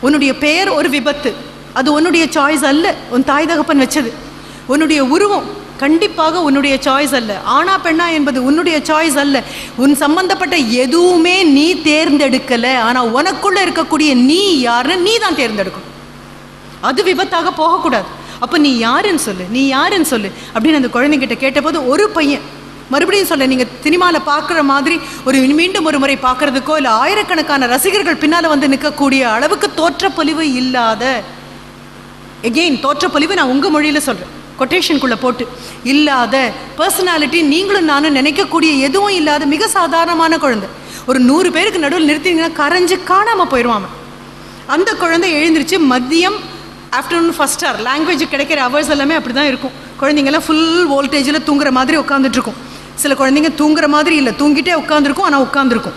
உன்னுடைய பெயர் ஒரு விபத்து. அது உன்னுடைய சாய்ஸ் அல்ல. உன் தாய் தகப்பன் வச்சது. உன்னுடைய உருவம் கண்டிப்பாக உன்னுடைய சாய்ஸ் அல்ல. ஆனா பெண்ணா என்பது உன்னுடைய சாய்ஸ் அல்ல. உன் சம்பந்தப்பட்ட எதுவுமே நீ தேர்ந்தெடுக்கல. ஆனா உனக்குள்ள இருக்கக்கூடிய நீ யாருன்னு நீ தான் தேர்ந்தெடுக்கணும் அது விபத்தாக போகக்கூடாது. அப்போ நீ யாருன்னு சொல்லு. நீ யாருன்னு சொல்லு. அப்படின்னு அந்த குழந்தைகிட்ட கேட்டபோது ஒரு பையன் மறுபடியும் சொல்ல நீங்கள் சினிமாவில் பார்க்குற மாதிரி ஒரு மீண்டும் ஒரு முறை பார்க்கறதுக்கோ இல்லை ஆயிரக்கணக்கான ரசிகர்கள் பின்னால் வந்து நிற்கக்கூடிய அளவுக்கு தோற்றப்பொலிவு இல்லாத எகெயின் தோற்றப்பொலிவு நான் உங்கள் மொழியில் சொல்கிறேன் கொட்டேஷனுக்குள்ளே போட்டு இல்லாத பர்சனாலிட்டி நீங்களும் நானும் நினைக்கக்கூடிய எதுவும் இல்லாத மிக சாதாரணமான குழந்தை. ஒரு நூறு பேருக்கு நடுவில் நிறுத்திங்கன்னா கரைஞ்சு காணாமல் போயிடுவான் அந்த குழந்தை எழுந்திருச்சு மதியம் ஆஃப்டர்நூன் ஃபஸ்ட் ஹவர் லாங்குவேஜ் கிடைக்கிற ஹவர்ஸ் எல்லாமே அப்படி தான் இருக்கும். குழந்தைங்கெல்லாம் ஃபுல் வோல்டேஜில் தூங்குற மாதிரி உட்காந்துட்டு இருக்கும். சில குழந்தைங்க தூங்குற மாதிரி இல்லை. தூங்கிட்டே உட்காந்துருக்கும் ஆனால் உட்காந்துருக்கும்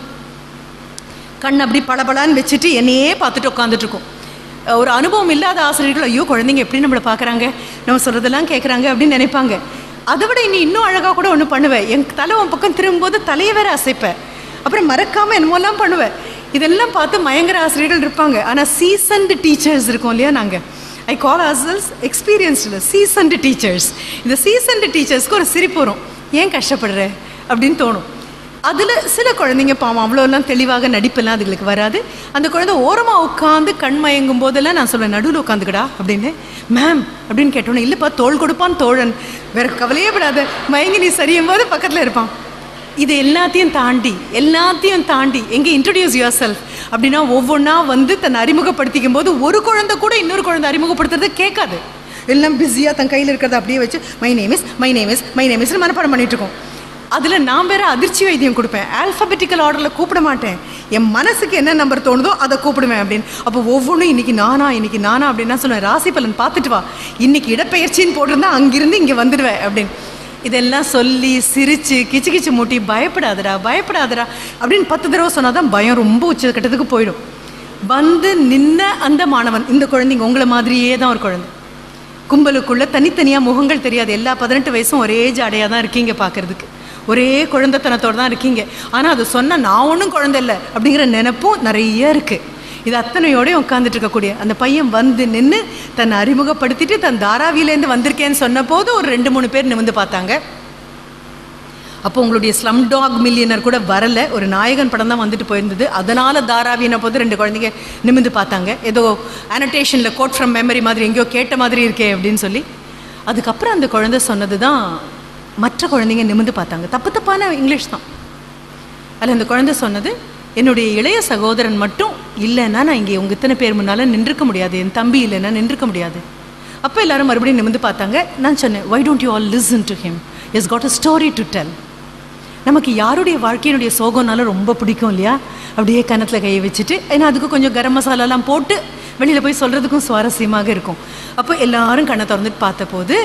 கண் அப்படி பளபளன்னு வச்சுட்டு என்னையே பார்த்துட்டு உட்காந்துட்ருக்கும் ஒரு அனுபவம் இல்லாத ஆசிரியர்கள் ஐயோ குழந்தைங்க எப்படி நம்மளை பார்க்குறாங்க? நம்ம சொல்கிறதெல்லாம் கேட்குறாங்க அப்படின்னு நினைப்பாங்க. அதை விட இனி இன்னும் அழகாக கூட ஒன்று பண்ணுவேன். என் தலை உன் பக்கம் திரும்பும்போது தலையை வேற அசைப்பேன். அப்புறம் மறக்காமல் என்னமோலாம் பண்ணுவேன். இதெல்லாம் பார்த்து மயங்கர ஆசிரியர்கள் இருப்பாங்க. ஆனால் சீசன்டு டீச்சர்ஸ் இருக்கோம் இல்லையா நாங்கள் I call ourselves experienced seasoned teachers இந்த சீசன்டு டீச்சர்ஸ்க்கு ஒரு சிரிப்பு வரும். ஏன் கஷ்டப்படுற? அப்படின்னு தோணும். அதில் சில குழந்தைங்க பாவம் அவ்வளோலாம் தெளிவாக நடிப்பெல்லாம் அதுங்களுக்கு வராது. அந்த குழந்தை ஓரமாக உட்காந்து கண் மயங்கும் போதெல்லாம் நான் சொல்லுவேன் நடுவில் உட்காந்துக்கடா அப்படின்னு. மேம் அப்படின்னு கேட்டோன்னே இல்லைப்பா தோள் கொடுப்பான் தோழன். வேற கவலையே படாத. மயங்கி நீ சரியும் போது பக்கத்தில் இருப்பான். இது எல்லாத்தையும் தாண்டி எல்லாத்தையும் தாண்டி எங்கே இன்ட்ரடியூஸ் யுவர் செல்ஃப் அப்படின்னா ஒவ்வொன்றா வந்து தன்னை அறிமுகப்படுத்திக்கும் போது ஒரு குழந்தை கூட இன்னொரு குழந்தை அறிமுகப்படுத்துறது கேட்காது. எல்லாம் பிஸியாக தன் கையில் இருக்கிறத அப்படியே வச்சு my name is my name is my name இஸ்னு மனப்பாடம் பண்ணிட்டு இருக்கோம். அதில் நான் வேற அதிர்ச்சி வைத்தியம் கொடுப்பேன். ஆல்ஃபபெட்டிக்கல் ஆர்டரில் கூப்பிட மாட்டேன். என் மனசுக்கு என்ன நம்பர் தோணுதோ அதை கூப்பிடுவேன் அப்படின்னு. அப்போ ஒவ்வொன்றும் இன்னைக்கு நானா இன்னைக்கு நானா அப்படின்னா சொல்லுவேன். ராசி பலன் பார்த்துட்டு வா. இன்னைக்கு இடப்பெயர்ச்சின்னு போட்டிருந்தா அங்கிருந்து இங்கே வந்துடுவேன் அப்படின்னு. இதெல்லாம் சொல்லி சிரிச்சு கிச்சு கிச்சு மூட்டி பயப்படாதடா பயப்படாதடா அப்படின்னு பத்து தடவை சொன்னால் தான் பயம் ரொம்ப உச்சக்கட்டத்துக்கு போயிடும். வந்து நின்ன அந்த மாணவன் இந்த குழந்தைங்க உங்களை மாதிரியே தான் ஒரு குழந்தை. கும்பலுக்குள்ள தனித்தனியாக முகங்கள் தெரியாது. எல்லா பதினெட்டு வயசும் ஒரே ஜாடையாக தான் இருக்கீங்க பார்க்கறதுக்கு ஒரே குழந்தைத்தனத்தோடு தான் இருக்கீங்க. ஆனால் அது சொன்ன நான் ஒன்றும் குழந்தை இல்லை அப்படிங்கிற நினப்பும் நிறைய இருக்குது இது அத்தனையோடய உட்காந்துட்டு இருக்கக்கூடிய அந்த பையன் வந்து நின்று தன்னை அறிமுகப்படுத்திட்டு தன் தாராவிலேருந்து வந்திருக்கேன்னு சொன்ன போது ஒரு ரெண்டு மூணு பேர் நிமிந்து பார்த்தாங்க. அப்போ உங்களுடைய ஸ்லம் டாக் மில்லியனர் கூட வரல. ஒரு நாயகன் படம் தான் வந்துட்டு போயிருந்தது. அதனால தாராவின போது ரெண்டு குழந்தைங்க நிமிந்து பார்த்தாங்க. ஏதோ அனோட்டேஷனில் கோட் ஃப்ரம் மெமரி மாதிரி எங்கேயோ கேட்ட மாதிரி இருக்கே அப்படின்னு சொல்லி. அதுக்கப்புறம் அந்த குழந்தை சொன்னது தான் மற்ற குழந்தைங்க நிமிந்து பார்த்தாங்க. தப்பு தப்பான இங்கிலீஷ் தான். அதில் அந்த குழந்தை சொன்னது என்னுடைய இளைய சகோதரன் மட்டும் இல்லைன்னா நான் இங்கே உங்கள் இத்தனை பேர் முன்னால் நின்றுக்க முடியாது. என் தம்பி இல்லைன்னா நின்றுக்க முடியாது. அப்போ எல்லாரும் மறுபடியும் நிமிந்து பார்த்தாங்க. நான் சொன்னேன் why don't you all listen to him is got a story to tell நமக்கு யாருடைய வாழ்க்கையினுடைய சோகம்னாலும் ரொம்ப பிடிக்கும் இல்லையா? அப்படியே கணத்தில் கையை வச்சுட்டு ஏன்னா அதுக்கு கொஞ்சம் கரம் மசாலாலாம் போட்டு வெளியில் போய் சொல்கிறதுக்கும் சுவாரஸ்யமாக இருக்கும். அப்போ எல்லாரும் கண்ணை திறந்துட்டு பார்த்தபோது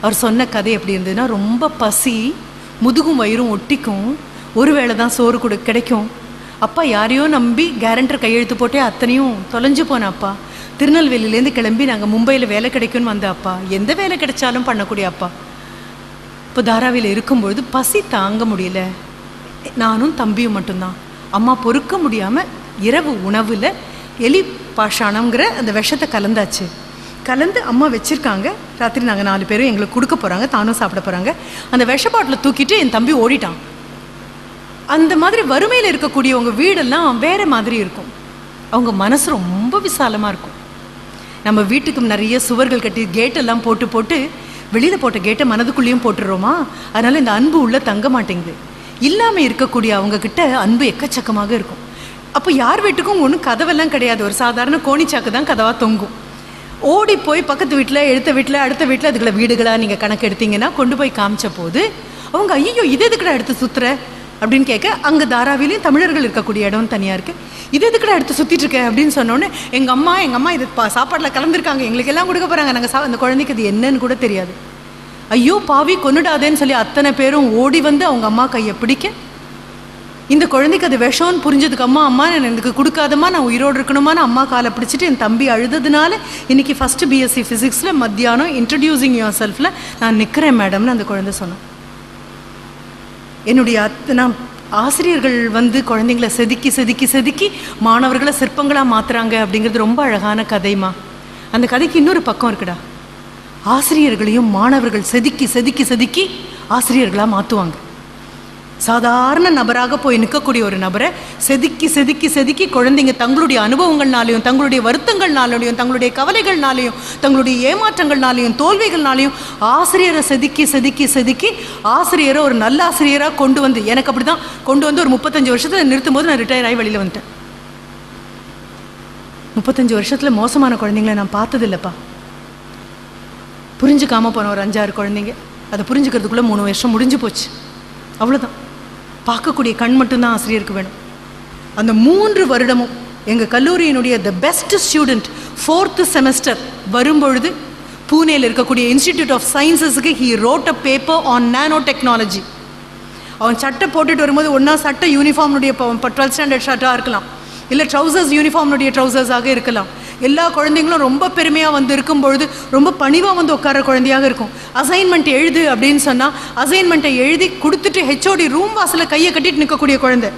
அவர் சொன்ன கதை எப்படி இருந்ததுன்னா ரொம்ப பசி முதுகும் வயிறும் ஒட்டிக்கும் ஒருவேளை தான் சோறு கொடு கிடைக்கும். அப்பா யாரையோ நம்பி கேரண்டர் கையெழுத்து போட்டே அத்தனையும் தொலைஞ்சு போன அப்பா. திருநெல்வேலியிலேருந்து கிளம்பி நாங்கள் மும்பையில் வேலை கிடைக்கும்னு வந்த அப்பா. எந்த வேலை கிடைச்சாலும் பண்ணக்கூடிய அப்பா. இப்போ தாராவியில் இருக்கும்பொழுது பசி தாங்க முடியல. நானும் தம்பியும் மட்டும்தான். அம்மா பொறுக்க முடியாமல் இரவு உணவில் எலி பாஷாணங்கிற அந்த விஷத்தை கலந்தாச்சு. கலந்து அம்மா வச்சுருக்காங்க. ராத்திரி நாங்கள் நாலு பேரும் எங்களுக்கு கொடுக்க போகிறாங்க தானும் சாப்பிட போகிறாங்க அந்த விஷ பாட்டிலை தூக்கிட்டு என் தம்பி ஓடிட்டான். அந்த மாதிரி வறுமையில் இருக்கக்கூடியவங்க வீடெல்லாம் வேற மாதிரி இருக்கும். அவங்க மனசு ரொம்ப விசாலமாக இருக்கும். நம்ம வீட்டுக்கு நிறைய சுவர்கள் கட்டி கேட்டெல்லாம் போட்டு போட்டு வெளியில் போட்ட கேட்டை மனதுக்குள்ளேயும் போட்டுடுறோமா? அதனால இந்த அன்பு உள்ள தங்க மாட்டேங்குது. இல்லாமல் இருக்கக்கூடிய அவங்கக்கிட்ட அன்பு எக்கச்சக்கமாக இருக்கும். அப்போ யார் வீட்டுக்கும் ஒன்றும் கதவெல்லாம் கிடையாது. ஒரு சாதாரண கோணிச்சாக்கு தான் கதவாக தொங்கும். ஓடி போய் பக்கத்து வீட்டில் எடுத்த வீட்டில் அடுத்த வீட்டில் அதுக்குள்ள வீடுகளாக நீங்கள் கணக்கு எடுத்தீங்கன்னா கொண்டு போய் காமிச்ச போது அவங்க ஐயோ இது எதுக்குடா எடுத்து சுத்துற? அப்படின்னு கேட்க அங்கே தாராவிலையும் தமிழர்கள் இருக்கக்கூடிய இடம் தனியாக இருக்குது இது எதுக்குடா எடுத்து சுற்றிட்டு இருக்கேன் அப்படின்னு சொன்னோன்னே எங்கள் அம்மா எங்கள் அம்மா இது பா சாப்பாட்டில் கலந்துருக்காங்க எங்களுக்கு எல்லாம் கொடுக்க போகிறாங்க நாங்கள் சா அந்த குழந்தைக்கு அது என்னன்னு கூட தெரியாது. ஐயோ பாவி கொன்னுடாதேன்னு சொல்லி அத்தனை பேரும் ஓடி வந்து அவங்க அம்மா கையை பிடிக்க இந்த குழந்தைக்கு அது விஷம்னு புரிஞ்சதுக்கு அம்மா அம்மா எனக்கு கொடுக்காதம்மா நான் உயிரோடு இருக்கணுமான்னு அம்மா காலை பிடிச்சிட்டு என் தம்பி அழுததுனால இன்னைக்கு ஃபஸ்ட்டு பிஎஸ்சி ஃபிசிக்ஸில் மத்தியானம் இன்ட்ரடியூசிங் யுவர் செல்ஃபில் நான் நிற்கிறேன் மேடம்னு அந்த குழந்தை சொன்னேன். என்னுடைய அத்தை நான் ஆசிரியர்கள் வந்து குழந்தைங்கள செதுக்கி செதுக்கி செதுக்கி மாணவர்களை சிற்பங்களாக மாற்றுறாங்க அப்படிங்கிறது ரொம்ப அழகான கதைமா அந்த கதைக்கு இன்னொரு பக்கம் இருக்குடா. ஆசிரியர்களையும் மாணவர்கள் செதுக்கி செதுக்கி செதுக்கி ஆசிரியர்களாக மாற்றுவாங்க சாதாரண நபராக போய் நிற்கக்கூடிய ஒரு நபரை செதுக்கி செதுக்கி செதுக்கி குழந்தைங்க தங்களுடைய அனுபவங்கள்னாலையும் தங்களுடைய வருத்தங்கள்னாலையும் தங்களுடைய கவலைகள்னாலையும் தங்களுடைய ஏமாற்றங்கள்னாலையும் தோல்விகள்னாலையும் ஆசிரியரை செதுக்கி செதுக்கி செதுக்கி ஆசிரியரை ஒரு நல்ல ஆசிரியராக கொண்டு வந்து எனக்கு அப்படி தான் கொண்டு வந்து ஒரு முப்பத்தஞ்சு வருஷத்தில் நிறுத்தும் போது நான் ரிட்டையர் ஆகி வெளியில் வந்துட்டேன். முப்பத்தஞ்சு வருஷத்தில் மோசமான குழந்தைங்கள நான் பார்த்ததில்லப்பா. புரிஞ்சுக்காம போன ஒரு அஞ்சாறு குழந்தைங்க. அதை புரிஞ்சுக்கிறதுக்குள்ளே மூணு வருஷம் முடிஞ்சு போச்சு. அவ்வளோதான் பார்க்கக்கூடிய கண் மட்டும்தான் ஆசிரியருக்கு வேணும். அந்த மூன்று வருடமும் எங்கள் கல்லூரியினுடைய the best student fourth semester வரும்பொழுது பூனேயில் இருக்கக்கூடிய institute of சயின்சஸுக்கு he wrote a paper on nano technology அவன் சட்டை போட்டுட்டு வரும்போது ஒன்றா சட்டை யூனிஃபார்ம்னுடைய இப்போ டுவெல்த் ஸ்டாண்டர்ட் ஷர்ட்டாக இருக்கலாம். இல்லை ட்ரௌசர்ஸ் யூனிஃபார்ம்னுடைய ட்ரௌசர்ஸாக இருக்கலாம். எல்லா குழந்தைங்களும் ரொம்ப பெருமையாக வந்து இருக்கும் பொழுது ரொம்ப பணிவாக வந்து உட்கார குழந்தையாக இருக்கும். அசைன்மெண்ட் எழுது அப்படின்னு சொன்னால் அசைன்மெண்ட்டை எழுதி கொடுத்துட்டு ஹெச்ஓடி ரூம் வாசலில் கையை கட்டிட்டு நிற்கக்கூடிய குழந்தை.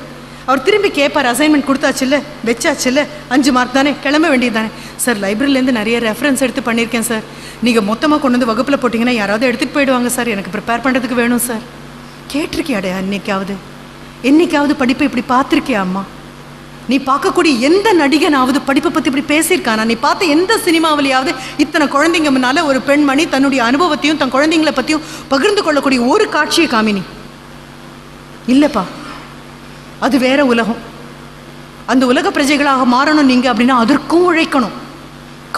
அவர் திரும்பி கேட்பார் அசைன்மெண்ட் கொடுத்தாச்சுல்ல? வச்சாச்சுல்ல? அஞ்சு மார்க் தானே? கிளம்ப வேண்டியது தானே சார் லைப்ரரியிலேருந்து நிறைய ரெஃபரன்ஸ் எடுத்து பண்ணியிருக்கேன் சார் நீங்கள் மொத்தமாக கொண்டு வந்து வகுப்பில் போட்டிங்கன்னா யாராவது எடுத்துகிட்டு போயிடுவாங்க சார் எனக்கு ப்ரிப்பேர் பண்ணுறதுக்கு வேணும் சார் கேட்டிருக்கியாடே என்னைக்காவது என்னைக்காவது படிப்பை இப்படி பார்த்துருக்கியா அம்மா? நீ பார்க்கக்கூடிய எந்த நடிகனாவது படிப்பை பற்றி இப்படி பேசியிருக்கானா? நீ பார்த்த எந்த சினிமாவிலையாவது இத்தனை குழந்தைங்க முன்னால் ஒரு பெண்மணி தன்னுடைய அனுபவத்தையும் தன் குழந்தைங்களை பற்றியும் பகிர்ந்து கொள்ளக்கூடிய ஒரு காட்சியை காமினி. இல்லைப்பா அது வேற உலகம். அந்த உலக பிரஜைகளாக மாறணும் நீங்கள் அப்படின்னா அதற்கும் உழைக்கணும்.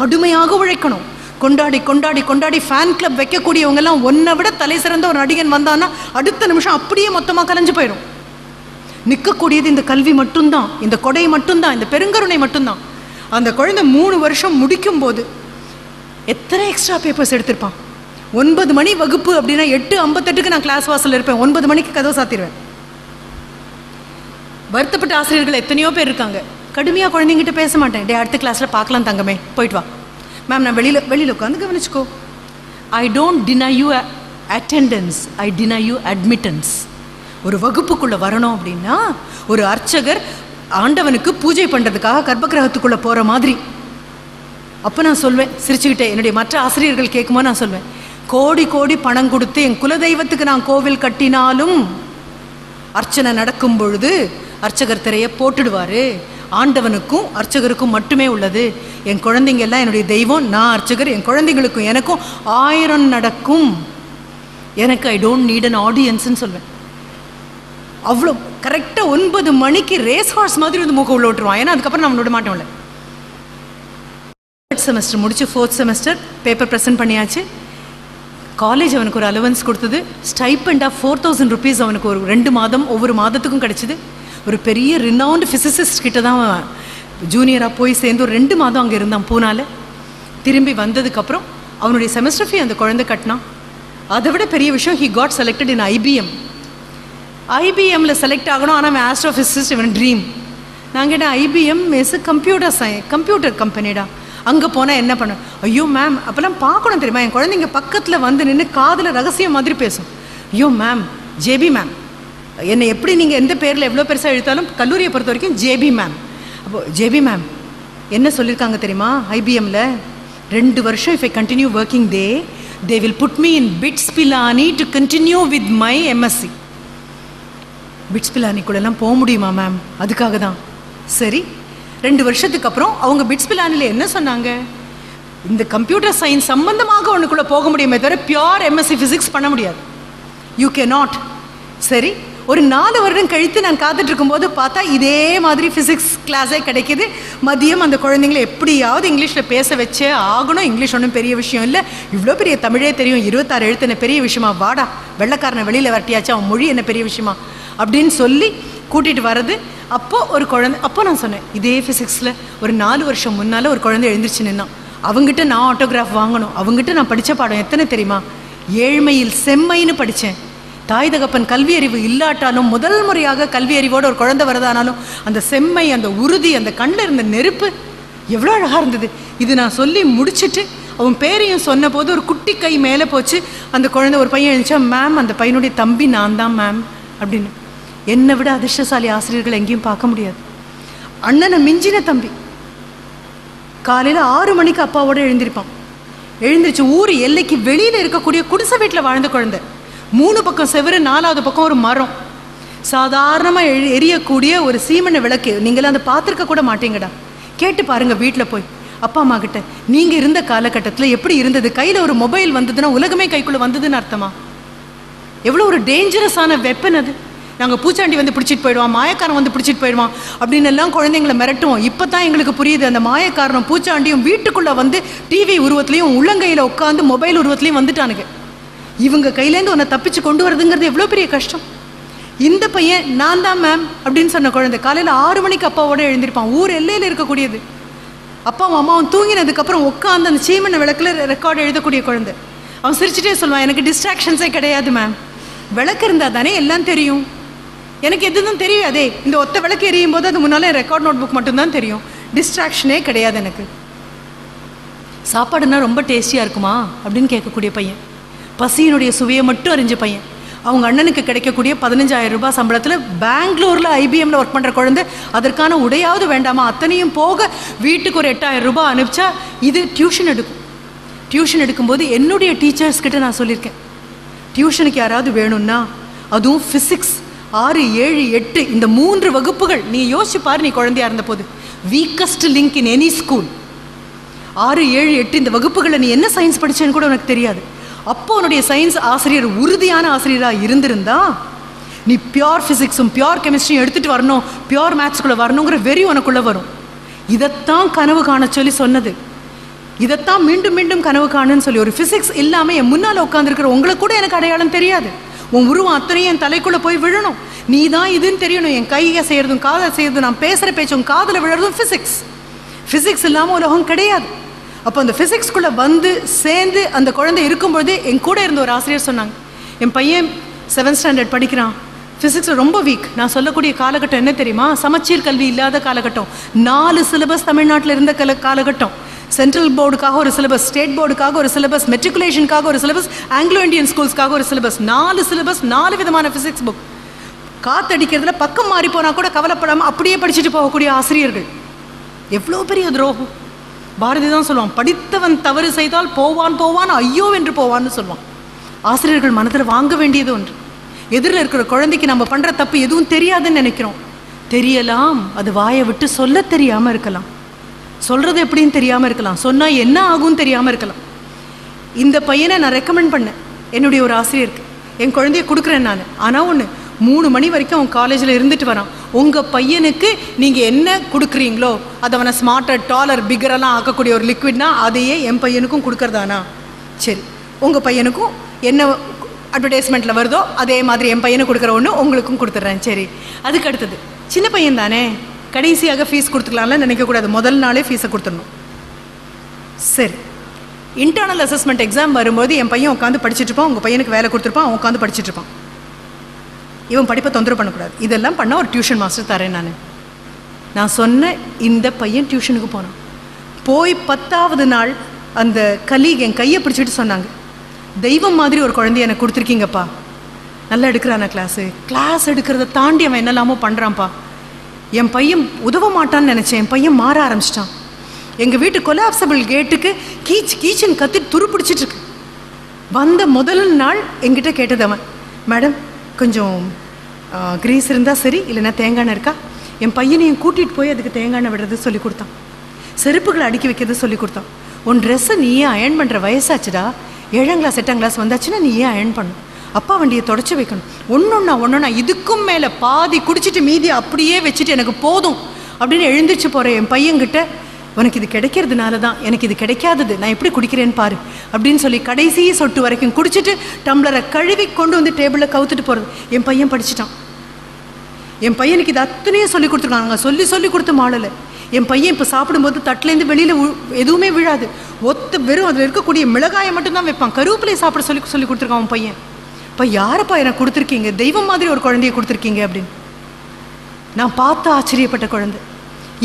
கடுமையாக உழைக்கணும். கொண்டாடி கொண்டாடி கொண்டாடி ஃபேன் கிளப் வைக்கக்கூடியவங்கெல்லாம் ஒன்றை விட தலை சிறந்த ஒரு நடிகன் வந்தான்னா அடுத்த நிமிஷம் அப்படியே மொத்தமாக கலைஞ்சு போயிடும். நிற்கக்கூடியது இந்த கல்வி மட்டும்தான் இந்த கொடை மட்டும்தான் இந்த பெருங்கருணை மட்டும்தான். அந்த குழந்தை மூணு வருஷம் முடிக்கும் போது எத்தனை எக்ஸ்ட்ரா பேப்பர்ஸ் எடுத்திருப்பான்? ஒன்பது மணி வகுப்பு அப்படின்னா எட்டு ஐம்பத்தெட்டுக்கு நான் கிளாஸ் வாசல்ல இருப்பேன். ஒன்பது மணிக்கு கதவு சாத்திடுவேன். வருத்தப்பட்ட ஆசிரியர்கள் எத்தனையோ பேர் இருக்காங்க. கடுமையாக குழந்தைங்கிட்ட பேச மாட்டேன். டே அடுத்த கிளாஸில் பார்க்கலாம் தங்கமே. போயிட்டு வா. மேம் நான் வெளியில் வெளியில் உட்காந்து கவனிச்சுக்கோ. I don't deny you attendance I deny you admittance ஒரு வகுப்புக்குள்ளே வரணும் அப்படின்னா ஒரு அர்ச்சகர் ஆண்டவனுக்கு பூஜை பண்ணுறதுக்காக கர்ப்பகிரகத்துக்குள்ளே போகிற மாதிரி. அப்போ நான் சொல்வேன் சிரிச்சுக்கிட்டே என்னுடைய மற்ற ஆசிரியர்கள் கேட்கும்போது நான் சொல்வேன் கோடி கோடி பணம் கொடுத்து என் குலதெய்வத்துக்கு நான் கோவில் கட்டினாலும் அர்ச்சனை நடக்கும் பொழுது அர்ச்சகர் திரையை போட்டுடுவார். ஆண்டவனுக்கும் அர்ச்சகருக்கும் மட்டுமே உள்ளது. என் குழந்தைங்க எல்லாம் என்னுடைய தெய்வம் நான் அர்ச்சகர் என் குழந்தைங்களுக்கும் எனக்கும் ஆயிரம் நடக்கும். எனக்கு ஐ டோன்ட் நீட் அன் ஆடியன்ஸ்ன்னு சொல்வேன். அவ்வளோ கரெக்டாக ஒன்பது மணிக்கு ரேஸ் ஹார்ஸ் மாதிரி வந்து மூக்க உள்ள விட்டுருவான். ஏன்னா அதுக்கப்புறம் நம்ம விட மாட்டோம்ல தேர்ட் செமஸ்டர் முடிச்சு ஃபோர்த் செமஸ்டர் பேப்பர் ப்ரெசென்ட் பண்ணியாச்சு. காலேஜ் அவனுக்கு ஒரு அலவன்ஸ் கொடுத்தது. ஸ்டைப்பண்டாக ஃபோர் தௌசண்ட் ருபீஸ் அவனுக்கு ஒரு ரெண்டு மாதம் ஒவ்வொரு மாதத்துக்கும் கிடச்சிது. ஒரு பெரிய ரினவுண்டு ஃபிசிசிஸ்ட் கிட்ட தான் ஜூனியராக போய் சேர்ந்து ஒரு ரெண்டு மாதம் அங்கே இருந்தான் பூனால. திரும்பி வந்ததுக்கப்புறம் அவனுடைய செமஸ்டர் ஃபீ அந்த குழந்தை கட்டினான். அதை விட பெரிய விஷயம் he got selected in IBM ஐபிஎம்மில் select ஆகணும். ஆனால் அவன் ஆஸ்ட்ரோஃபிசிஸ்ட் இவன் ட்ரீம் நான் கேட்டேன் ஐபிஎம் இஸ் கம்ப்யூட்டர் சை கம்ப்யூட்டர் கம்பெனிடா அங்கே போனால் என்ன பண்ண? ஐயோ மேம் அப்போல்லாம் பார்க்கணும் தெரியுமா? என் குழந்தைங்க பக்கத்தில் வந்து நின்று காதில் ரகசியம் மாதிரி பேசும். ஐயோ மேம் ஜேபி மேம் என்னை எப்படி நீங்கள் எந்த பேரில் எவ்வளோ பெருசாக எழுத்தாலும் கல்லூரியை பொறுத்த வரைக்கும் ஜேபி மேம் அப்போ ஜேபி மேம் என்ன சொல்லியிருக்காங்க தெரியுமா? ஐபிஎம்மில் ரெண்டு வருஷம் if I continue working they they will put me in BITS Pilani to continue with my MSc BITS பிலானிக்குள்ளெல்லாம் போக முடியுமா மேம் அதுக்காக தான். சரி ரெண்டு வருஷத்துக்கு அப்புறம் அவங்க பிட்ஸ் பிலானில் என்ன சொன்னாங்க? இந்த கம்ப்யூட்டர் சயின்ஸ் சம்பந்தமாக ஒன்றுக்குள்ளே போக முடியுமே தவிர பியோர் எம்எஸ்சி ஃபிசிக்ஸ் பண்ண முடியாது. யூ கே நாட் சரி ஒரு நாலு வருடம் கழித்து நான் காத்துட்ருக்கும் இருக்கும்போது பார்த்தா இதே மாதிரி ஃபிசிக்ஸ் கிளாஸே கிடைக்கிது. மதியம் அந்த குழந்தைங்களை எப்படியாவது இங்கிலீஷில் பேச வச்சே ஆகணும். இங்கிலீஷ் ஒன்றும் பெரிய விஷயம் இல்லை. இவ்வளோ பெரிய தமிழே தெரியும். இருபத்தாறு எழுத்து என்ன பெரிய விஷயமா? வாடா. வெள்ளைக்காரனை வெளியில் வரட்டியாச்சு. அவன் மொழி என்ன பெரிய விஷயமா? அப்படின்னு சொல்லி கூட்டிகிட்டு வர்றது. அப்போது ஒரு குழந்தை அப்போ நான் சொன்னேன் இதே ஃபிசிக்ஸில் ஒரு நாலு வருஷம் முன்னால் ஒரு குழந்தை எழுந்திரிச்சு நின்னான் அவங்ககிட்ட நான் ஆட்டோகிராஃப் வாங்கணும். அவங்ககிட்ட நான் படித்த பாடம் எத்தனை தெரியுமா? ஏழ்மையில் செம்மைன்னு படித்தேன் தாய் தகப்பன் கல்வி அறிவு இல்லாட்டாலும் முதல் முறையாக கல்வி அறிவோடு ஒரு குழந்தை வரதானாலும் அந்த செம்மை அந்த உறுதி அந்த கண்ணில் இருந்த நெருப்பு எவ்வளோ அழகாக இருந்தது. இது நான் சொல்லி முடிச்சுட்டு அவன் பேரையும் சொன்னபோது ஒரு குட்டி கை மேலே போச்சு. அந்த குழந்தை ஒரு பையன் எழுந்துச்சா மேம் அந்த பையனுடைய தம்பி நான் தான் மேம் அப்படின்னு. என்னை விட அதிர்ஷ்டசாலி ஆசிரியர்கள் எங்கேயும் பார்க்க முடியாது. அண்ணனை மிஞ்சின தம்பி. காலையில் ஆறு மணிக்கு அப்பாவோட எழுந்திருப்பான். எழுந்திருச்சு ஊர் எல்லைக்கு வெளியில் இருக்கக்கூடிய குடிசை வீட்டில் வாழ்ந்த குழந்தை. மூணு பக்கம் செவரு நாலாவது பக்கம் ஒரு மரம். சாதாரணமாக எரி எரியக்கூடிய ஒரு சீமனை விளக்கு. நீங்களாம் அதை பார்த்துருக்க கூட மாட்டீங்கடா. கேட்டு பாருங்கள் வீட்டில் போய். அப்பா அம்மா கிட்ட நீங்கள் இருந்த காலகட்டத்தில் எப்படி இருந்தது? கையில் ஒரு மொபைல் வந்ததுன்னா உலகமே கைக்குள்ளே வந்ததுன்னு அர்த்தமா? எவ்வளோ ஒரு டேஞ்சரஸான வெப்பன் அது. நாங்கள் பூச்சாண்டி வந்து பிடிச்சிட்டு போயிடுவான் மாயக்காரன் வந்து பிடிச்சிட்டு போயிடுவான் அப்படின்னு எல்லாம் குழந்தைங்களை மிரட்டுவோம். இப்போ தான் எங்களுக்கு புரியுது அந்த மாயக்காரனும் பூச்சாண்டியும் வீட்டுக்குள்ளே வந்து டிவி உருவத்துலையும் உள்ளங்கையில் உட்காந்து மொபைல் உருவத்துலையும் வந்துட்டானுங்க. இவங்க கையிலேருந்து உன்னை தப்பிச்சு கொண்டு வரதுங்கிறது எவ்வளோ பெரிய கஷ்டம். இந்த பையன் நான் தான் மேம் அப்படின்னு சொன்ன குழந்தை காலையில் ஆறு மணிக்கு அப்பாவோட எழுந்திருப்பான். ஊர் எல்லையில் இருக்கக்கூடியது. அப்பாவும் அம்மாவும் தூங்கினதுக்கப்புறம் உட்காந்து அந்த சீமனை விளக்கில் ரெக்கார்டு எழுதக்கூடிய குழந்தை. அவன் சிரிச்சுட்டே சொல்லுவான் எனக்கு டிஸ்ட்ராக்ஷன்ஸே கிடையாது மேம் விளக்கு இருந்தால் தானே எல்லாம் தெரியும். எனக்கு எதுவும் தெரியாதே இந்த ஒத்த விளக்கு எரியும் போது அது முன்னாலே ரெக்கார்ட் நோட் புக் மட்டும்தான் தெரியும். டிஸ்ட்ராக்ஷனே கிடையாது எனக்கு. சாப்பாடுனா ரொம்ப டேஸ்டியாக இருக்குமா? அப்படின்னு கேட்கக்கூடிய பையன். பசியினுடைய சுவையை மட்டும் அறிஞ்ச பையன். அவங்க அண்ணனுக்கு கிடைக்கக்கூடிய பதினஞ்சாயிரம் ரூபாய் சம்பளத்தில் பெங்களூரில் ஐபிஎம்ல ஒர்க் பண்ணுற குழந்தை அதற்கான உடையாவது வேண்டாமா? அத்தனையும் போக வீட்டுக்கு ஒரு எட்டாயிரம் ரூபாய் அனுப்பிச்சா இது டியூஷன் எடுக்கும். டியூஷன் எடுக்கும்போது என்னுடைய டீச்சர்ஸ் கிட்ட நான் சொல்லியிருக்கேன். டியூஷனுக்கு யாராவது வேணும்னா அதுவும் ஃபிசிக்ஸ் ஆறு ஏழு எட்டு இந்த மூன்று வகுப்புகள் நீ யோசிச்சு பாரு நீ குழந்தையா இருந்த போது weakest link in any school ஆறு ஏழு எட்டு இந்த வகுப்புகளை நீ என்ன சயின்ஸ் படிச்சேன்னு கூட உனக்கு தெரியாது. அப்போ உன்னுடைய சயின்ஸ் ஆசிரியர் உறுதியான ஆசிரியராக இருந்திருந்தா நீ பியோர் ஃபிசிக்ஸும் பியோர் கெமிஸ்ட்ரியும் எடுத்துகிட்டு வரணும் பியோர் மேத்ஸ்குள்ளே வரணுங்கிற வெறி உனக்குள்ளே வரும். இதைத்தான் கனவு காண சொல்லி சொன்னது. இதைத்தான் மீண்டும் மீண்டும் கனவு காணுன்னு சொல்லி ஒரு ஃபிசிக்ஸ் இல்லாமல் என் முன்னால் உட்காந்துருக்கிற உங்களுக்கு கூட எனக்கு அடையாளம் தெரியாது. உன் உருவம் அத்தனையும் என் தலைக்குள்ளே போய் விழணும். நீ தான் இதுன்னு தெரியணும். என் கையை செய்கிறதும் காதை செய்கிறதும் நான் பேசுகிற பேச்சும் காதில் விழுறதும் ஃபிசிக்ஸ் ஃபிசிக்ஸ் இல்லாமல் உலகம் கிடையாது. அப்போ அந்த ஃபிசிக்ஸ்குள்ளே வந்து சேர்ந்து அந்த குழந்தை இருக்கும்பொழுது என் கூட இருந்த ஒரு ஆசிரியர் சொன்னாங்க. என் பையன் செவன்த் ஸ்டாண்டர்ட் படிக்கிறான். ஃபிசிக்ஸில் ரொம்ப வீக் நான் சொல்லக்கூடிய காலகட்டம் என்ன தெரியுமா? சமச்சீர் கல்வி இல்லாத காலகட்டம். நாலு சிலபஸ் தமிழ்நாட்டில் இருந்த கல காலகட்டம். சென்ட்ரல் போர்டுக்காக ஒரு சிலபஸ் ஸ்டேட் போர்டுக்காக ஒரு சிலபஸ் மெட்ரிகுலேஷனுக்காக ஒரு சிலபஸ் ஆங்கிலோ இந்தியன் ஸ்கூல்ஸ்க்காக ஒரு சிலபஸ் நாலு சிலபஸ் நாலு விதமான ஃபிசிக்ஸ் புக் காத்தடிக்கிறதுல பக்கம் மாறி போனால் கூட கவலைப்படாமல் அப்படியே படிச்சுட்டு போகக்கூடிய ஆசிரியர்கள். எவ்வளோ பெரிய துரோகம். பாரதி தான் சொல்லுவான் படித்தவன் தவறு செய்தால் போவான் போவான் ஐயோ என்று போவான்னு சொல்லுவான். ஆசிரியர்கள் மனதில் வாங்க வேண்டியது ஒன்று. எதிரில் இருக்கிற குழந்தைக்கு நம்ம பண்ணுற தப்பு எதுவும் தெரியாதுன்னு நினைக்கிறோம். தெரியலாம் அது வாயை விட்டு சொல்ல தெரியாமல் இருக்கலாம். சொல்கிறது எப்படின்னு தெரியாமல் இருக்கலாம். சொன்னால் என்ன ஆகும்னு தெரியாமல் இருக்கலாம். இந்த பையனை நான் ரெக்கமெண்ட் பண்ணேன். என்னுடைய ஒரு ஆசிரியருக்கு. என் குழந்தைய கொடுக்குறேன் நான். ஆனால் ஒன்று மூணு மணி வரைக்கும் அவன் காலேஜில் இருந்துட்டு வரான். உங்கள் பையனுக்கு நீங்கள் என்ன கொடுக்குறீங்களோ அதை அவனை ஸ்மார்ட்டர் டாலர் பிகரெல்லாம் ஆக்கக்கூடிய ஒரு லிக்விட்னா அதையே என் பையனுக்கும் கொடுக்குறதானா? சரி. உங்கள் பையனுக்கும் என்ன அட்வர்டைஸ்மெண்ட்டில் வருதோ அதே மாதிரி என் பையனுக்கு கொடுக்குற ஒன்று உங்களுக்கும் கொடுத்துட்றேன். சரி. அதுக்கு அடுத்தது சின்ன பையன் தானே கடைசியாக ஃபீஸ் கொடுத்துக்கலாம்ல நினைக்கக்கூடாது. முதல் நாளே ஃபீஸை கொடுத்துடணும். சரி. இன்டர்னல் அசஸ்மெண்ட் எக்ஸாம் வரும்போது என் பையன் உட்காந்து படிச்சுட்ருப்பான் உங்கள் பையனுக்கு வேலை கொடுத்துருப்பான் அவன் உட்காந்து படிச்சுட்ருப்பான் இவன் படிப்பை தொந்தரவு பண்ணக்கூடாது. இதெல்லாம் பண்ணால் ஒரு டியூஷன் மாஸ்டர் தரேன் நான். நான் சொன்ன இந்த பையன் டியூஷனுக்கு போனான். போய் பத்தாவது நாள் அந்த கலீக் என் கையை பிடிச்சிட்டு சொன்னாங்க. தெய்வம் மாதிரி ஒரு குழந்தைய எனக்கு கொடுத்துருக்கீங்கப்பா. நல்லா எடுக்கிறானா கிளாஸு கிளாஸ் எடுக்கிறத தாண்டி அவன் என்னெல்லாமோ பண்ணுறான்ப்பா என் பையன் உதவ மாட்டான்னு நினச்சேன். என் பையன் மாற ஆரம்பிச்சிட்டான். எங்கள் வீட்டு கொலாப்சபிள் கேட்டுக்கு கீச் கீச்சுன்னு கத்தி துரு பிடிச்சிட்டு இருக்கு வந்த முதல் நாள் என்கிட்ட கேட்டது அவன். மேடம் கொஞ்சம் கிரீஸ் இருந்தால் சரி இல்லைன்னா தேங்காய் எண்ணெய் இருக்கா? என் பையனையும் கூட்டிகிட்டு போய் அதுக்கு தேங்காய் எண்ணெய் விடுறது சொல்லி கொடுத்தான். செருப்புகளை அடுக்கி வைக்கிறது சொல்லி கொடுத்தான். உன் ட்ரெஸ்ஸை நீயே அயர்ன் பண்ணுற வயசாச்சுடா. ஏழாம் கிளாஸ் எட்டாம் கிளாஸ் வந்தாச்சுன்னா நீயே அயர்ன் பண்ணும் அப்பா வண்டியை தொடச்சி வைக்கணும். ஒன்றொன்னா ஒன்றொன்னா இதுக்கும் மேலே பாதி குடிச்சிட்டு மீதி அப்படியே வச்சுட்டு எனக்கு போதும் அப்படின்னு எழுந்திரிச்சு போகிறேன் என் பையன்கிட்ட உனக்கு இது கிடைக்கிறதுனால தான் எனக்கு இது கிடைக்காதது நான் எப்படி குடிக்கிறேன்னு பாரு அப்படின்னு சொல்லி கடைசி சொட்டு வரைக்கும் குடிச்சிட்டு டம்ளரை கழுவி கொண்டு வந்து டேபிளில் கவுத்துட்டு போகிறது என் பையன் படிச்சிட்டான். என் பையனுக்கு இது அத்தனையும் சொல்லி கொடுத்துருக்காங்க சொல்லி சொல்லி கொடுத்து மாளலை. என் பையன் இப்போ சாப்பிடும்போது தட்டிலேருந்து வெளியில் எதுவுமே விழாது. ஒத்த வெறும் அதில் இருக்கக்கூடிய மிளகாயை மட்டும்தான் வைப்பான். கருவேப்பிலையை சாப்பிட சொல்லி சொல்லி கொடுத்துருக்கான் உன் பையன். இப்போ யாரப்பா எனக்கு கொடுத்துருக்கீங்க? தெய்வம் மாதிரி ஒரு குழந்தைய கொடுத்துருக்கீங்க அப்படின்னு. நான் பார்த்து ஆச்சரியப்பட்ட குழந்தை.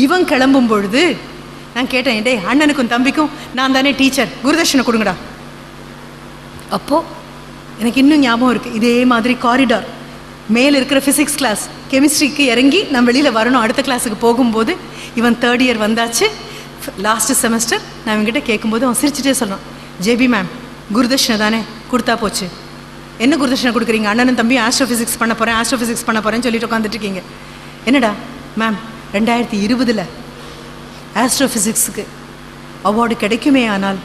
இவன் கிளம்பும் பொழுது நான் கேட்டேன் டேய் அண்ணனுக்கும் தம்பிக்கும் நான் தானே டீச்சர். குருதர்ஷனை கொடுங்கடா. அப்போது எனக்கு இன்னும் ஞாபகம் இருக்குது இதே மாதிரி காரிடார் மேலே இருக்கிற ஃபிசிக்ஸ் கிளாஸ் கெமிஸ்ட்ரிக்கு இறங்கி நான் வெளியில் வரணும். அடுத்த கிளாஸுக்கு போகும்போது இவன் தேர்ட் இயர் வந்தாச்சு. லாஸ்ட் செமஸ்டர் நான் இவங்ககிட்ட கேட்கும்போது அவன் சிரிச்சுட்டே சொல்கிறான் ஜேபி மேம் குருதர்ஷனை தானே கொடுத்தா போச்சு. என்ன குருதட்சணை கொடுக்குறீங்க? அண்ணனும் தம்பி ஆஸ்ட்ரோ ஃபிசிக்ஸ் பண்ண போகிறேன் ஆஸ்ட்ரோ ஃபிசிக்ஸ் பண்ண போகிறேன்னு சொல்லிட்டு உட்காந்துட்டு இருக்கீங்க என்னடா? மேம் ரெண்டாயிரத்தி இருபதில் ஆஸ்ட்ரோ ஃபிசிக்ஸுக்கு அவார்டு கிடைக்குமே ஆனால்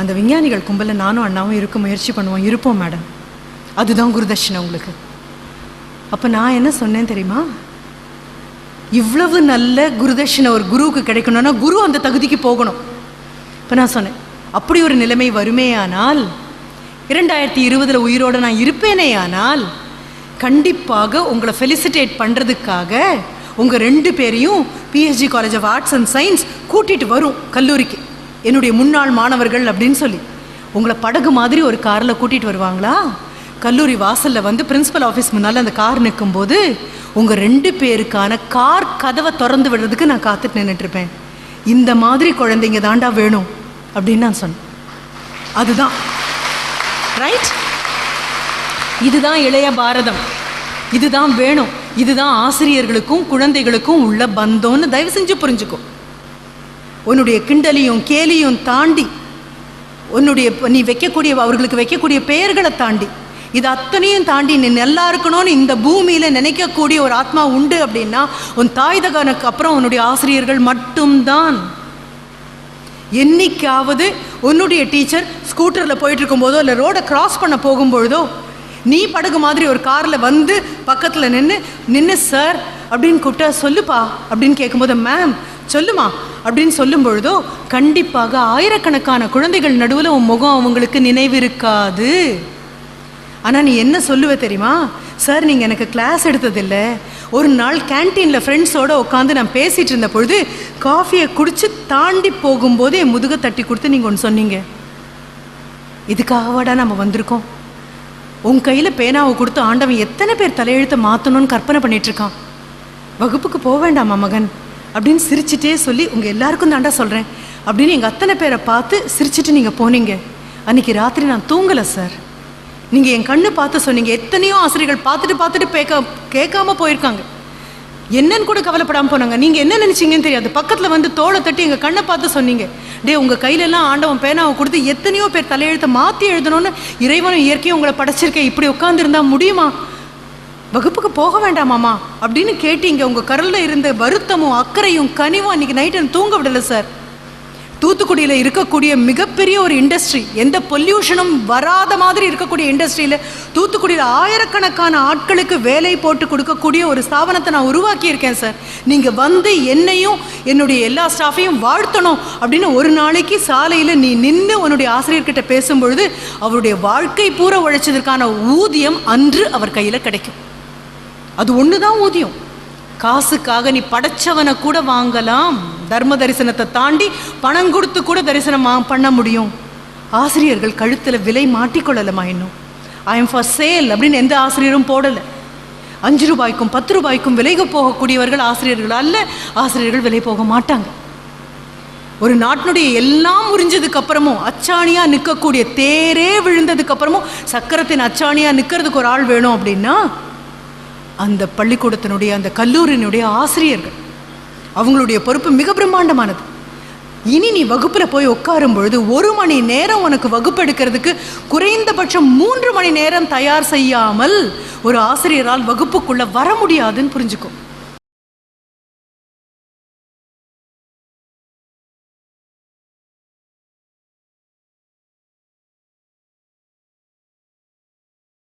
அந்த விஞ்ஞானிகள் கும்பலில் நானும் அண்ணாவும் இருக்க முயற்சி பண்ணுவோம். இருப்போம் மேடம் அதுதான் குருதட்சணை உங்களுக்கு. அப்போ நான் என்ன சொன்னேன் தெரியுமா? இவ்வளவு நல்ல குருதட்சணை ஒரு குருவுக்கு கிடைக்கணும்னா குரு அந்த தகுதிக்கு போகணும். இப்போ நான் சொன்னேன் அப்படி ஒரு நிலைமை வருமே ஆனால் இரண்டாயிரத்தி இருபதில் உயிரோடு நான் இருப்பேனே ஆனால் கண்டிப்பாக உங்களை ஃபெலிசிட்டேட் பண்ணுறதுக்காக உங்கள் ரெண்டு பேரையும் PhD college of arts and science கூட்டிகிட்டு வரும் கல்லூரிக்கு. என்னுடைய முன்னாள் மாணவர்கள் அப்படின்னு சொல்லி. உங்களை படகு மாதிரி ஒரு காரில் கூட்டிகிட்டு வருவாங்களா? கல்லூரி வாசலில் வந்து பிரின்சிபல் ஆஃபீஸ் முன்னால் அந்த கார் நிற்கும்போது உங்கள் ரெண்டு பேருக்கான கார் கதவை திறந்து விடுறதுக்கு நான் காத்துட்டு நின்றுட்டுருப்பேன் இந்த மாதிரி குழந்தைங்க தாண்டா வேணும் அப்படின்னு நான் சொன்னேன். அதுதான். ரைட் இதுதான் இளைய பாரதம். இதுதான் வேணும். இதுதான் ஆசிரியர்களுக்கும் குழந்தைகளுக்கும் உள்ள பந்தம்னு தயவு செஞ்சு புரிஞ்சுக்கும் உன்னுடைய கிண்டலையும் கேலியும் தாண்டி உன்னுடைய நீ வைக்கக்கூடிய அவர்களுக்கு வைக்கக்கூடிய பெயர்களை தாண்டி இது அத்தனையும் தாண்டி நீ நல்லா இருக்கணும்னு இந்த பூமியில் நினைக்கக்கூடிய ஒரு ஆத்மா உண்டு அப்படின்னா உன் தாய் தகனுக்கு அப்புறம் உன்னுடைய ஆசிரியர்கள் மட்டும்தான். என்னைக்காவது உன்னுடைய டீச்சர் ஸ்கூட்டரில் போயிட்டு இருக்கும்போதோ இல்லை ரோடை கிராஸ் பண்ண போகும்பொழுதோ நீ படகு மாதிரி ஒரு காரில் வந்து பக்கத்தில் நின்று நின்று சார் அப்படின்னு கூப்பிட்டா சொல்லுப்பா அப்படின்னு கேட்கும்போது மேம் சொல்லுமா அப்படின்னு சொல்லும் பொழுதோ கண்டிப்பாக ஆயிரக்கணக்கான குழந்தைகள் நடுவில் உன் முகம் அவங்களுக்கு நினைவிருக்காது ஆனால் நீ என்ன சொல்லுவ தெரியுமா? சார் நீங்கள் எனக்கு கிளாஸ் எடுத்ததில்லை. ஒரு நாள் கேன்டீனில் ஃப்ரெண்ட்ஸோடு உட்காந்து நான் பேசிகிட்டு இருந்த பொழுது காஃபியை குடித்து தாண்டி போகும்போது என் முதுகை தட்டி கொடுத்து நீங்கள் ஒன்று சொன்னீங்க. இதுக்காகவாடா நம்ம வந்திருக்கோம். உன் கையில் பேனாவை கொடுத்து ஆண்டவன் எத்தனை பேர் தலையெழுத்தை மாற்றணும்னு கற்பனை பண்ணிகிட்ருக்கான் வகுப்புக்கு போக வேண்டாமா மகன்? அப்படின்னு சிரிச்சிட்டே சொல்லி உங்கள் எல்லாருக்கும் தாண்டா சொல்கிறேன் அப்படின்னு எங்கள் அத்தனை பேரை பார்த்து சிரிச்சிட்டு நீங்கள் போனீங்க. அன்றைக்கி ராத்திரி நான் தூங்கலை சார். நீங்கள் என் கண்ணு பார்த்து சொன்னீங்க. எத்தனையோ ஆசிரியர்கள் பார்த்துட்டு பார்த்துட்டு பேக்க கேட்காம போயிருக்காங்க. என்னன்னு கூட கவலைப்படாமல் போனாங்க. நீங்கள் என்ன நினச்சிங்கன்னு தெரியாது. பக்கத்தில் வந்து தோலை தட்டி எங்கள் கண்ணை பார்த்து சொன்னீங்க. டே உங்கள் கையிலெல்லாம் ஆண்டவன் பேனாவை கொடுத்து எத்தனையோ பேர் தலையெழுத்தை மாற்றி எழுதணும்னு இறைவனும் இயற்கையும் உங்களை படைச்சிருக்கேன் இப்படி உட்காந்துருந்தா முடியுமா? வகுப்புக்கு போக வேண்டாமாமா அப்படின்னு கேட்டீங்க. உங்கள் கரலில் இருந்த வருத்தமும் அக்கறையும் கனிவும் அன்றைக்கி நைட்டு தூங்க விடலை சார். தூத்துக்குடியில் இருக்கக்கூடிய மிகப்பெரிய ஒரு இண்டஸ்ட்ரி எந்த பொல்யூஷனும் வராத மாதிரி இருக்கக்கூடிய இண்டஸ்ட்ரியில் தூத்துக்குடியில் ஆயிரக்கணக்கான ஆட்களுக்கு வேலை போட்டு கொடுக்கக்கூடிய ஒரு ஸ்தாபனத்தை நான் உருவாக்கியிருக்கேன் சார் நீங்கள் வந்து என்னையும் என்னுடைய எல்லா ஸ்டாஃபையும் வாழ்த்தணும் அப்படின்னு ஒரு நாளைக்கு சாலையில் நீ நின்று உன்னுடைய ஆசிரியர்கிட்ட பேசும்பொழுது அவருடைய வாழ்க்கை பூரா உழைச்சதற்கான ஊதியம் அன்று அவர் கையில் கிடைக்கும். அது ஒன்று தான் ஊதியம். காசுக்காக நீ படைச்சவனை கூட வாங்கலாம். தர்ம தரிசனத்தை தாண்டி பணம் கொடுத்து கூட தரிசனம் பண்ண முடியும். ஆசிரியர்கள் கழுத்தில் விலை மாட்டிக்கொள்ளலமா இன்னும்? ஐ எம் ஃபார் சேல் அப்படின்னு எந்த ஆசிரியரும் போடலை. அஞ்சு ரூபாய்க்கும் பத்து ரூபாய்க்கும் விலைக்கு போகக்கூடியவர்கள் ஆசிரியர்கள் அல்ல. ஆசிரியர்கள் விலை போக மாட்டாங்க. ஒரு நாட்டினுடைய எல்லாம் முறிஞ்சதுக்கு அப்புறமும் அச்சாணியா நிற்கக்கூடிய தேரே விழுந்ததுக்கு அப்புறமும் சக்கரத்தின் அச்சாணியா நிற்கிறதுக்கு ஒரு ஆள் வேணும் அப்படின்னா அந்த பள்ளிக்கூடத்தினுடைய அந்த கல்லூரியினுடைய ஆசிரியர்கள். அவங்களுடைய பொறுப்பு மிக பிரம்மாண்டமானது. இனி நீ வகுப்பில் போய் உட்காரும் பொழுது ஒரு மணி நேரம் உனக்கு வகுப்பு எடுக்கிறதுக்கு குறைந்தபட்சம் மூன்று மணி நேரம் தயார் செய்யாமல் ஒரு ஆசிரியரால் வகுப்புக்குள்ளே வர முடியாதுன்னு புரிஞ்சுக்கும்